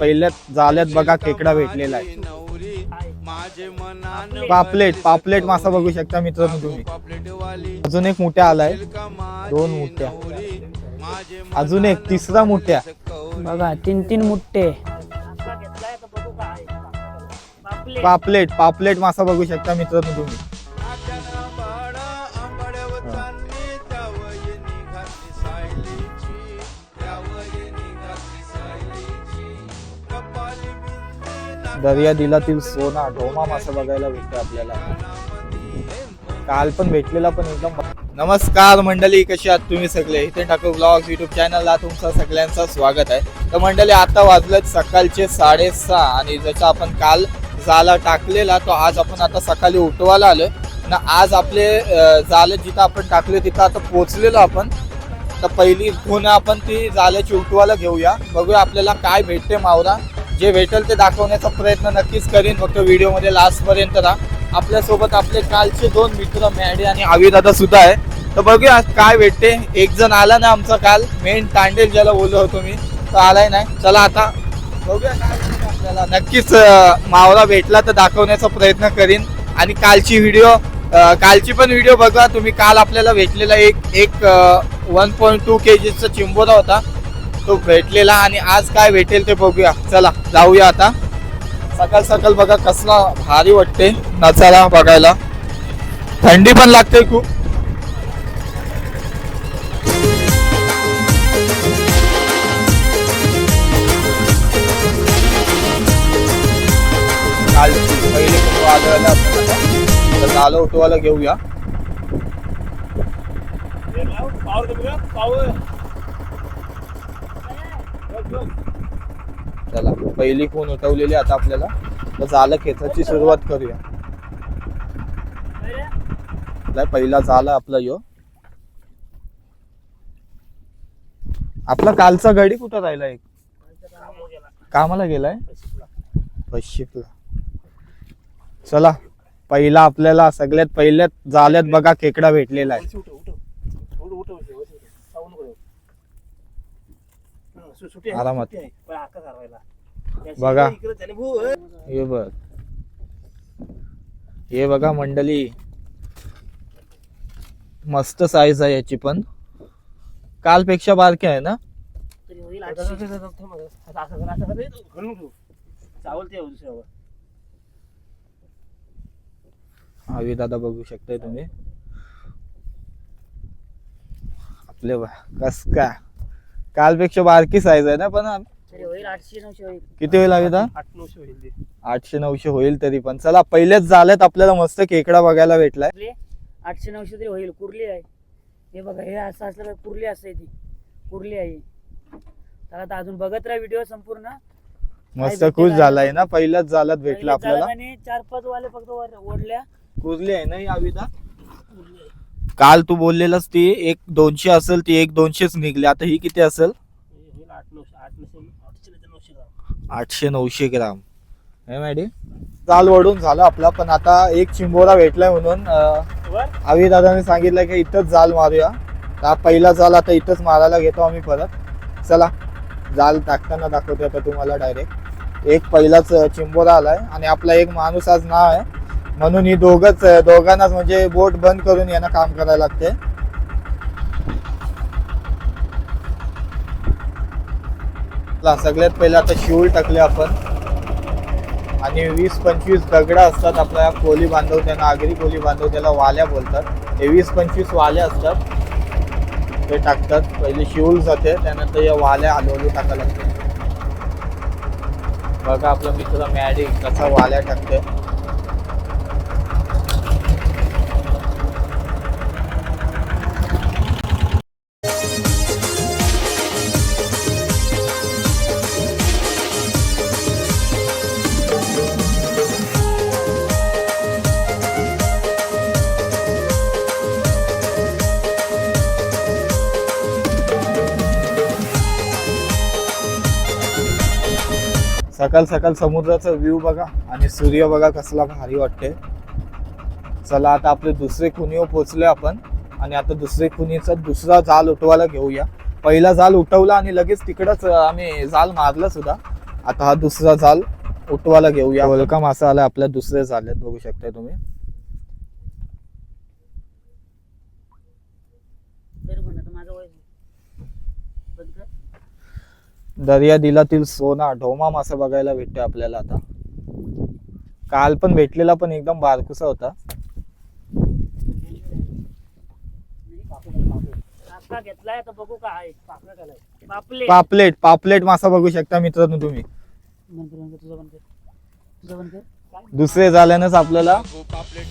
पहिल्यात जाल्यात बघा खेकडा भेटलेला आहे. पापलेट पापलेट मासा बघू शकता मित्रांनो तुम्ही. अजून एक मोठ्या आलाय. दोन मोठ्या. अजून एक तिसरा मोठ्या. बघा तीन तीन मुठ्ठे. पापलेट पापलेट मासा बघू शकता मित्रांनो तुम्ही. दर्या दिलातील सोना ढोमा मासा बघायला भेटतो आपल्याला. काल पण भेटलेला पण एकदम नमस्कार मंडळी कशी आहात तुम्ही सगळे? इथे ठाकूर ब्लॉग युट्यूब चॅनलला तुमचं सगळ्यांचं स्वागत आहे. तर मंडळी आता वाजलेत सकाळचे साडेसहा आणि जसं आपण काल जाला टाकलेला तो आज आपण आता सकाळी उठवायला आलो ना आज आपले जाले जिथं आपण टाकले तिथं आता पोचलेलो आपण. तर पहिली खून आपण ती जाल्याची उठवायला घेऊया. बघूया आपल्याला काय भेटते मावरा. जे भेटेल ते दाखवण्याचा प्रयत्न नक्कीच करीन. फक्त व्हिडिओमध्ये लास्टपर्यंत राहा. आपल्यासोबत आपले कालचे दोन मित्र मॅडी आणि आविदादा सुद्धा आहे. तर बघूया काय भेटते. एक जण आला ना आमचा काल. मेन तांडेल ज्याला बोललो होतो मी. तो आलाय नाही चला आता बघूया काय आपल्याला. नक्कीच मावळा मावरा भेटला तर दाखवण्याचा प्रयत्न करीन. आणि कालची व्हिडिओ कालची पण व्हिडिओ बघा. तुम्ही काल आपल्याला भेटलेला एक एक वन पॉईंट टू के जीचा चिंबोरा होता. तो भेटलेला आणि आज काय भेटेल ते बघूया. चला जाऊया आता. सकाळ सकाळ बघा कसला भारी वाटते नचाला बघायला. थंडी पण लागते खूप. कालची वाजवायला तर झालं उठवायला घेऊया. चला पहिली खून उठवलेली आता आपल्याला. तर झालं खेचाची सुरुवात करूया. पहिला झाला आपला यो. आपला कालचा गडी कुठं राहिला एक? कामाला गेलाय? पश्चिमला चला पहिला आपल्याला सगळ्यात पहिल्यात जाल्यात बघा खेकडा भेटलेला आहे. आरामात. बघा. हे बघ. हे बघा मंडळी. मस्त साईज आहे याची पण. कालपेक्षा बारकी आहे ना? हवी दादा बघू शकताय तुम्ही. आपले बा कस का कालपेक्षा बारकी साईज आहे ना पण आठशे नऊशे होईल. किती होईल हवी दादा आठशे नऊशे होईल तरी पण. चला पहिलेच झाल्यात आपल्याला मस्त खेकडा बघायला भेटलाय. आपले आठशे नऊशे तरी होईल. कुर्ली आहे. हे बघा हे असं असलं कुर्ली असते ती. कुर्ली आहे तर आता अजून बघत राहा व्हिडिओ संपूर्ण. मस्त खुश? झालाय ना? पहिल्याच झाल्यात भेटला आपल्याला. चालकाने चार पाच वाले फक्त वर- ओढल्या. कुर्ली आहे ना ही आविदा काल तू बोललेलास ती एक दोनशे असेल ती एक दोनशेच निघली. आता ही किती असेल? आठशे नऊशे ग्राम. हे मॅडी चाल वडून झालं आपला पण आता एक चिंबोरा भेटलाय म्हणून आवी दादाने सांगितलं की इथंच जाल मारूया. हा पहिला जाल आता इथंच मारायला घेतो आम्ही परत. चला जाल टाकताना दाखवतो आता तुम्हाला डायरेक्ट एक पहिलाच चिंबोरा आलाय आणि आपला एक माणूस आज नाव आहे. म्हणून ही दोघच दोघांनाच म्हणजे बोट बंद करून यांना काम करायला लागते. सगळ्यात पहिले आता शिवल टाकले आपण. आणि वीस पंचवीस दगडा असतात आपल्या कोली बांधव त्यांना आगरी कोली बांधव त्याला वाल्या बोलतात. हे वीस पंचवीस वाल्या असतात. ते टाकतात. पहिले शिवूल जाते त्यानंतर या वाल्या हलवली टाकायला लागते. बघा आपला मित्र मॅडी कसा वाल्या टाकते. सकाळ सकाळ समुद्राचा व्ह्यू बघा आणि सूर्य बघा कसला भारी वाटते चला आता आपले दुसरे खुनीवर पोचले आपण आणि आता दुसरे खुनीचा दुसरा जाल उठवायला घेऊया. पहिला जाल उठवला आणि लगेच तिकडच आम्ही जाल मारला सुद्धा. आता हा दुसरा जाल उठवायला घेऊया. वेलकम मासा आला आपल्या दुसरे झालेत बघू शकता तुम्ही कर म्हणा तर माझं वय बंद कर दर्या दिलातील सोना ढोमा मासा बघायला भेटतोय आपल्याला आता. काल पण भेटलेला पण एकदम बारकुसा होता. पापलेट. पापलेट मासा बघू शकता मित्रांनो तुम्ही? दुसरे झाल्यानंच आपल्याला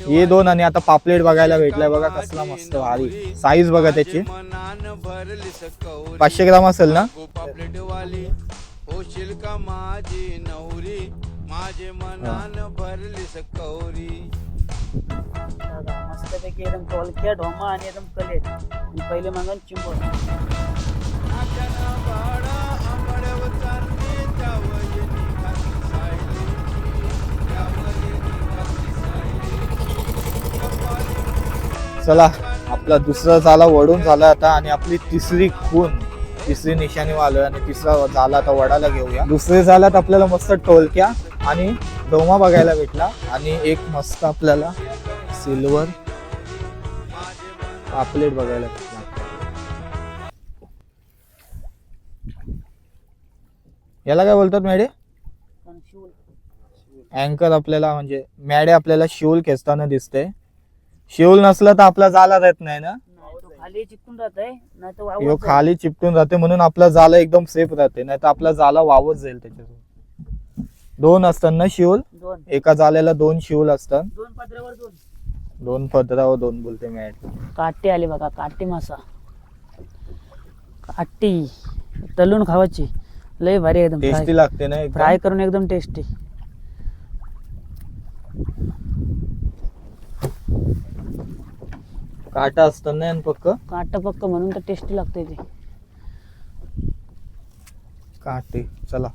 हे दोन आणि आता पापलेट बघायला भेटलाय बघा कसला मस्त भारी. साईज बघा त्याची. पाचशे ग्राम असेल ना? माझी नवरी माझे मनान भरली सकौरी बघा, मस्तपैकी एकदम टोलक्या ढोमा आणि एकदम कलेट पहिले मागून चिंबोर चला आपला दुसरा झाला वडून झाला आता आणि आपली तिसरी खून. तिसरी निशाणी आलोय आणि तिसरा झाला आता वडाला घेऊया. दुसरे झाल्यात आपल्याला मस्त टोलक्या आणि डोमा बघायला भेटला. आणि एक मस्त आपल्याला सिल्वर पापलेट बघायला भेटला. याला काय बोलतात मॅडे? अँकर आपल्याला म्हणजे मॅडे आपल्याला शिवल खेचताना दिसते शिवल नसलं तर आपला जाला राहत नाही ना? खाली चिकटून राहत आहे नाही तर ह्यो वावरत जाईल. खाली चिपटून राहते म्हणून आपला जाला एकदम सेफ राहते नाही तर आपला जाला वावत जाईल त्याच्यातून दोन असतात ना शिवल दोन. एका जाल्याला दोन शिवल असतात. दोन पत्र्यावर दोन. दोन पदरावर दोन बोलते मॅट काटे आले बघा काटे मासा. काटी. तलून खावायची लय भारी एकदम टेस्टी लागते ना एकदम. फ्राय करून एकदम टेस्टी काटा असतात ना आणि पक्क? काट पक्क म्हणून तर टेस्टी लागते ते. काटे चला.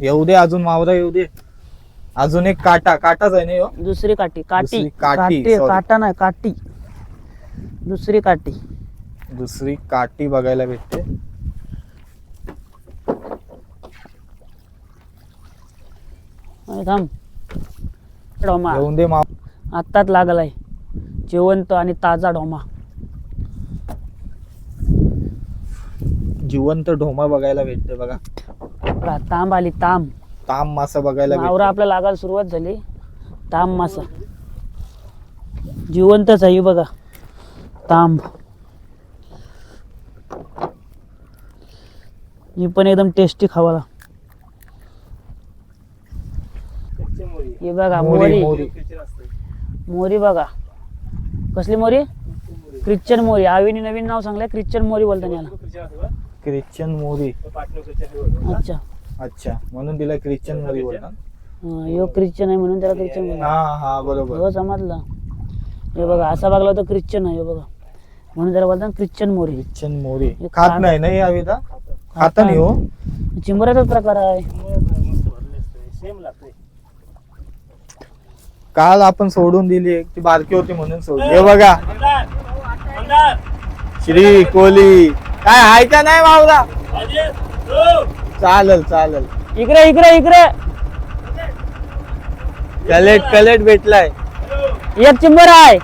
येऊ दे अजून मावरा येऊ दे. अजून एक काटा काटाच आहे ना ह्यो? दुसरी काठी काटी. दुसरी काठी, काटी sorry. काटा नाही काटी. दुसरी काठी दुसरी काटी बघायला भेटते. अरे थांब. दे माव आत्ताच लागलाय. जिवंत आणि ताजा डोमा. जिवंत ढोमा बघायला भेटते बघा. बघा, तांब आली तांब. ताम मासा बघायला मावरा भेटते आपल्या लागायला सुरुवात झाली. तांब मासा. जिवंतच आहे बघा. तांब. ही पण एकदम टेस्टी खावाला. हे बघा मोरी मोरी. मोरी. मोरी बघा. कसली मोरी? ख्रिश्चन मोरी. आवीने नवीन नाव सांगलंय ख्रिश्चन मोरी बोलतात याला. ख्रिश्चन मोरी. अच्छा. अच्छा म्हणून तिला ख्रिश्चन मोरी बोलतात. हा, ह्यो ख्रिश्चन आहे म्हणून त्याला ख्रिश्चन. हा हा बरोबर. हो समजलं. हे बघा असा बघला तर ख्रिश्चन आहे हे बघा. म्हणून त्याला बोलतात ख्रिश्चन मोरी. ख्रिश्चन मोरी. खात नाही ना ही आविदा? खाता नाही हो. चिंबराचाच प्रकार आहे. काल आपण सोडून दिली एक ती बारकी होती म्हणून सोडली. हे बघा. श्री कोहली काय आहे का नाही मावरा चालेल चालेल. इकडे इकडे इकडे. कलेट कलेट भेटलाय. एक चिंबर आहे.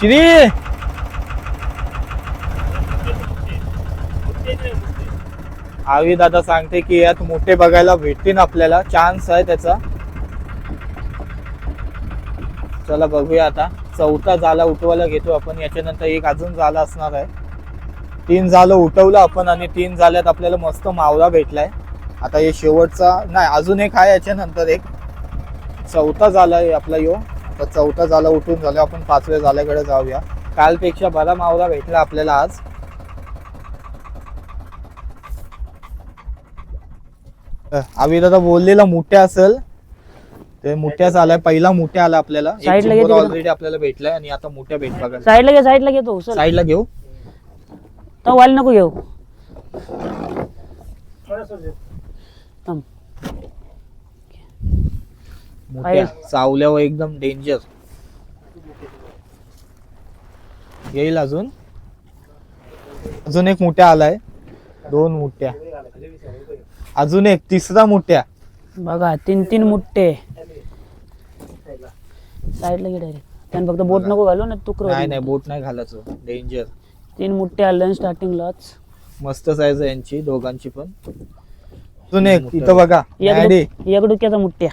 श्री आवी दादा सांगते की यात मोठे बघायला भेटतील आपल्याला. चान्स आहे त्याचा. चला बघूया आता. चौथा जाला उठवायला घेतो आपण. याच्यानंतर एक अजून झाला असणार आहे. तीन झालं उठवलं आपण आणि तीन झाल्यात आपल्याला मस्त मावळा भेटलाय. आता हे शेवटचा नाही अजून एक आहे याच्यानंतर एक. चौथा झाला आहे आपला यो. तर चौथा झाला उठून झाला. आपण पाचव्या झाल्याकडे जाऊया. कालपेक्षा बरा मावरा भेटला आपल्याला आज. आवी दादा बोललेला मोठ्या असेल. ते मोठ्याच आलाय पहिला मोठ्या आला आपल्याला. Side ला घे तिकडं. ऑलरेडी आपल्याला भेटलाय आणि आता मोठ्या भेट बघायला. साईडला घे साईडला घेतो उचल. साईडला घेऊ? तर वाल नको घेऊ. थांब. मोठ्या चावल्यावर एकदम डेंजर येईल अजून? अजून एक मोठ्या आलाय. दोन मोठ्या. अजून एक तिसरा मोठ्या. बघा तीन तीन मुठ्ठे. साईडला घे डायरेक्ट त्यानं फक्त बोट नको घालू ना तुकर नाही नाही बोट नाही घालायचं. डेंजर तीन मुठ्ठे आले स्टार्टिंगलाच मस्त साईज आहे यांची दोघांची पण. अजून एक इथं बघा एक डुक- एक डुक्याचा मुठ्ठ्या.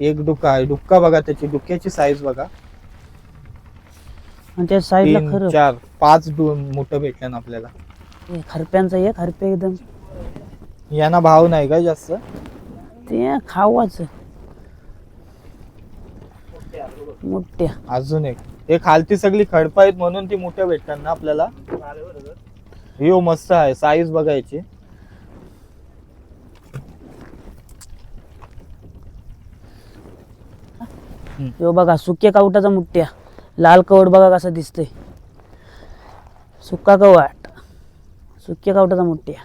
एक डुक्का आहे डुक्का बघा त्याची डुक्क्याची साईज बघा. आणि त्या साईडला तीन खरं. चार पाच मोठं भेटलं ना आपल्याला. हे खरप्यांचा एक खरपे एकदम. यांना भाव नाही का जास्त? ते खावाच. मुठ्ठ्या अजून एक. हे खालती सगळी खडपा आहेत म्हणून ती मोठ्या भेटतात ना आपल्याला? हो मस्त आहे. साईज बघायची. यो बघा सुक्या कावटाचा मुठ्ठ्या. लाल कवट बघा कसा दिसतोय. सुक्का कवट. सुक्या कावटाचा मुठ्ठ्या.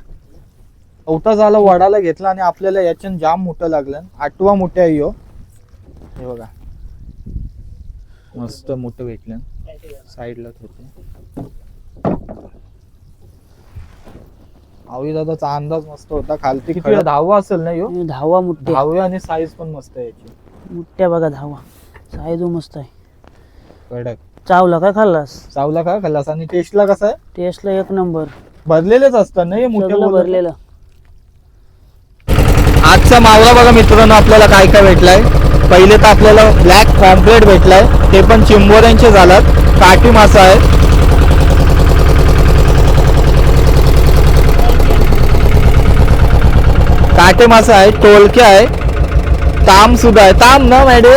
चौथा झाला वडाला घेतला आणि आपल्याला याच्यान जाम मोठं लागलं. आठवा मोठ्या आहे ह्यो हे बघा. मस्त मोठं भेटलं. साईडला होते आवळी दादाचा अंदाज मस्त होता. खालती किती खडा दहावा असेल ना आणि धावा मुठ्ठ्या दहावी आणि साईज पण मस्त आहे याची. मुठ्ठ्या बघा धावा साईज मस्त आहे. कडक चावला काय खाल्लास? चावला का खल्लास? आणि टेस्टला कसा आहे? टेस्टला एक नंबर भरलेलेच असतात ना हे मोठे सगळं भरलेलं. आजचा मावळा बघा मित्रांनो आपल्याला काय काय भेटलाय. पहिले तर आपल्याला ब्लॅक कॉम्प्लेट भेटलाय. ते पण चिंबोऱ्यांचे झालात काठी मासा आहे. काटे मासा आहे टोलके आहे. ताम सुद्धा आहे. ताम ना मॅडे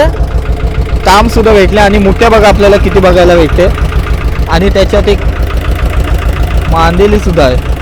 ताम सुद्धा भेटले. आणि मोठ्या बघा आपल्याला किती बघायला भेटते. आणि त्याच्यात एक मांदेली सुद्धा आहे.